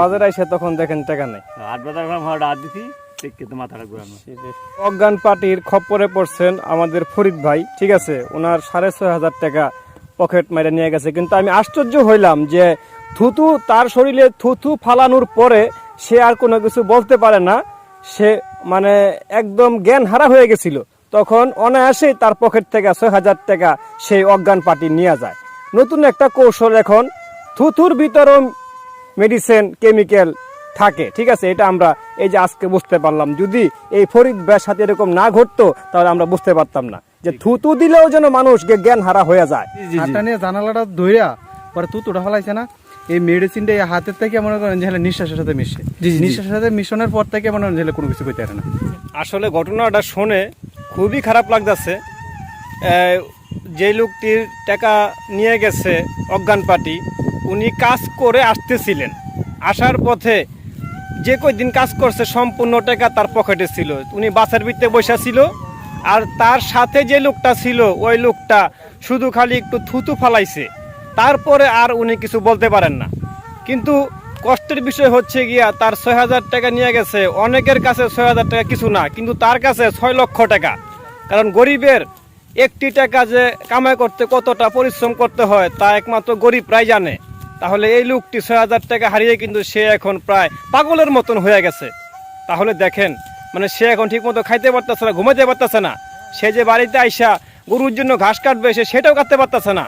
বাজারে এসে তখন দেখেন টাকা নেই। আট বাজার ঘর দিছি কিন্তু মাথাটা ঘুরানো। অজ্ঞান পার্টির খপ্পরে পড়ছেন আমাদের ফরিদ ভাই ঠিক আছে? ওনার সাড়ে ছয় হাজার টাকা পকেট মেরে নিয়ে গেছে। কিন্তু আমি আশ্চর্য হইলাম যে থুতু তার শরীরে থুতু ফালানোর পরে সে আর কোনো কিছু বলতে পারে না। সে মানে একদম জ্ঞান হারা হয়ে গেছিল। তখন অনায়াসেই তার পকেট থেকে ছয় হাজার টাকা সেই অজ্ঞান পার্টি নিয়ে যায়। নতুন একটা কৌশল এখন থুথুর ভিতরও মেডিসিন কেমিক্যাল থাকে ঠিক আছে? এটা আমরা এই যে আজকে বুঝতে পারলাম। যদি এই ফরিদ ব্যাস সাথে এরকম না ঘটতো তাহলে আমরা বুঝতে পারতাম না। যে থুতু দিলেও যেন মানুষ জ্ঞান হারা হয়ে যায়। হাতটা নিয়ে জানালাটা ধইরা পরে তুতুটা ফলাইছে না? এই মেডিসিনটা এই হাতের থেকে মনে করেন যে হলে নিঃশ্বাসের সাথে মিশে। নিঃশ্বাসের সাথে মিশনের পর থেকে মনে করেন যে কোনো কিছু করতে পারে না। আসলে ঘটনাটা শুনে খুবই খারাপ লাগতেছে। যে লোকটির টাকা নিয়ে গেছে অজ্ঞান পার্টি উনি কাজ করে আসতেছিলেন। আসার পথে যে কয়দিন কাজ করছে সম্পূর্ণ টাকা তার পকেটে ছিল। উনি বাসের ভিতরে বসে ছিল আর তার সাথে যে লোকটা ছিল, ওই লোকটা শুধু খালি একটু থুতু ফালাইছে। তারপরে আর উনি কিছু বলতে পারেন না। কিন্তু কষ্টের বিষয় হচ্ছে গিয়া তার ছয় হাজার টাকা নিয়ে গেছে। অনেকের কাছে ছয় হাজার টাকা কিছু না, কিন্তু তার কাছে ছয় লক্ষ টাকা। কারণ গরিবের একটি টাকা যে কামাই করতে কতটা পরিশ্রম করতে হয়, তা একমাত্র গরিব গরিবরাই জানে। তাহলে এই লোকটি ছয় হাজার টাকা হারিয়ে কিন্তু সে এখন প্রায় পাগলের মতন হয়ে গেছে। তাহলে দেখেন মানে সে এখন ঠিক মতো খাইতে পারতেছে না, ঘুমাইতে পারতেছে না। সে যে বাড়িতে আইসা গরুর জন্য ঘাস কাটবে, সে সেটাও কাটতে পারতেছে না।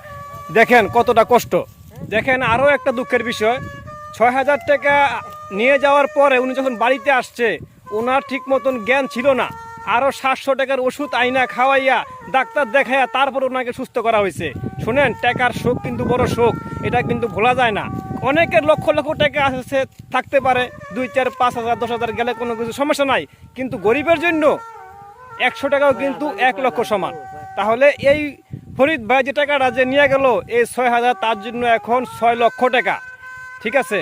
দেখেন কতটা কষ্ট। দেখেন আরও একটা দুঃখের বিষয়, ছয় হাজার টাকা নিয়ে যাওয়ার পরে উনি যখন বাড়িতে আসছে, ওনার ঠিক মতন জ্ঞান ছিল না। আরও সাতশো টাকার ওষুধ আইনা খাওয়াইয়া ডাক্তার দেখাইয়া তারপর ওনাকে সুস্থ করা হয়েছে। শুনেন, টাকার শোক কিন্তু বড় শোক। এটা কিন্তু ভোলা যায় না। অনেকের লক্ষ লক্ষ টাকা আছে, থাকতে পারে, দুই চার, পাঁচ হাজার, দশ হাজার গেলে কোনো কিছু সমস্যা নাই। কিন্তু গরিবের জন্য একশো টাকাও কিন্তু এক লক্ষ সমান। তাহলে এই ফরিদ ভাই যে টাকাটা যে নিয়ে গেল, এই ছয় হাজার তার জন্য এখন ছয় লক্ষ টাকা। ঠিক আছে?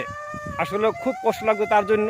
আসলে খুব কষ্ট লাগবে তার জন্য।